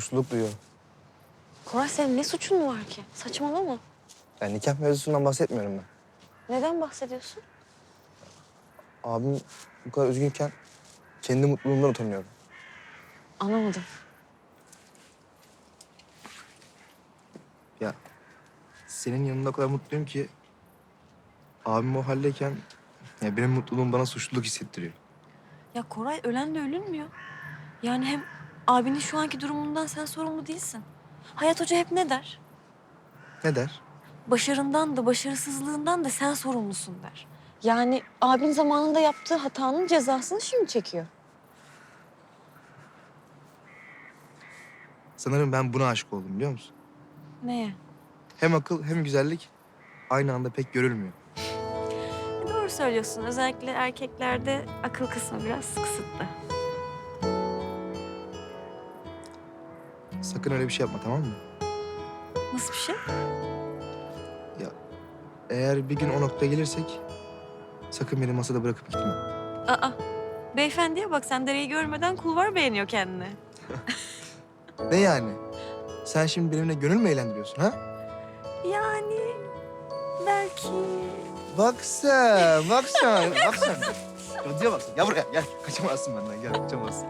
suçluluk duyuyor. Koray senin ne suçun var ki? Saçmalama. Yani nikah mevzusundan bahsetmiyorum ben. Neden bahsediyorsun? Abim bu kadar üzgünken kendi mutluluğumdan utanıyorum. Anlamadım. Ya senin yanında o kadar mutluyum ki abim o haldeyken ya benim mutluluğum bana suçluluk hissettiriyor. Ya Koray ölen de ölünmüyor. Yani hem abinin şu anki durumundan sen sorumlu değilsin. Hayat Hoca hep ne der? Ne der? Başarından da başarısızlığından da sen sorumlusun der. Yani abin zamanında yaptığı hatanın cezasını şimdi çekiyor. Sanırım ben buna aşık oldum biliyor musun? Neye? Hem akıl hem güzellik aynı anda pek görülmüyor. Doğru söylüyorsun. Özellikle erkeklerde akıl kısmı biraz kısıtlı. Sakın öyle bir şey yapma tamam mı? Nasıl bir şey? Ya eğer bir gün o noktaya gelirsek sakın beni masada bırakıp gitme. Aa, beyefendiye bak sen dereyi görmeden kulvar beğeniyor kendini. Ne yani? Sen şimdi benimle gönül mü eğlendiriyorsun ha? Yani belki... Bak sen, bak sen, bak sen. Hadi bak sen. Gel buraya, gel. Kaçamazsın benden, gel. Kaçamazsın.